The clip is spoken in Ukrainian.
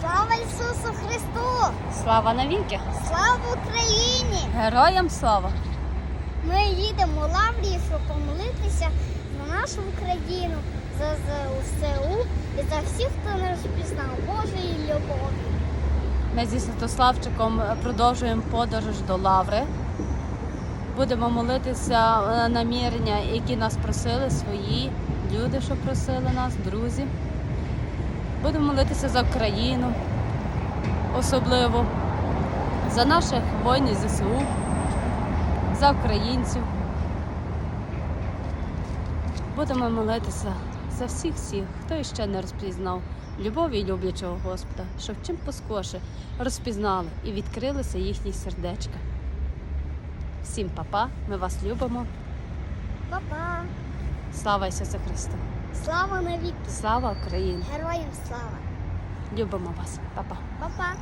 Слава Ісусу Христу! Слава навіки! Слава Україні! Героям слава! Ми їдемо Лаврію, щоб помолитися за нашу Україну, за ЗСУ і за всіх, хто не розпізнав Божої любові. Ми зі Святославчиком продовжуємо подорож до Лаври. Будемо молитися намірення, які нас просили, свої люди, що просили нас, друзі. Будемо молитися за Україну, особливо за наших воїнів ЗСУ, за українців. Будемо молитися за всіх всіх, хто іще не розпізнав любові і люблячого Господа, щоб чим поскорше розпізнали і відкрилися їхні сердечка. Всім папа, ми вас любимо. Па-па! Слава Ісусу Христу! Слава навіки! Слава Україні! Героям слава! Любимо вас, папа! Па-па!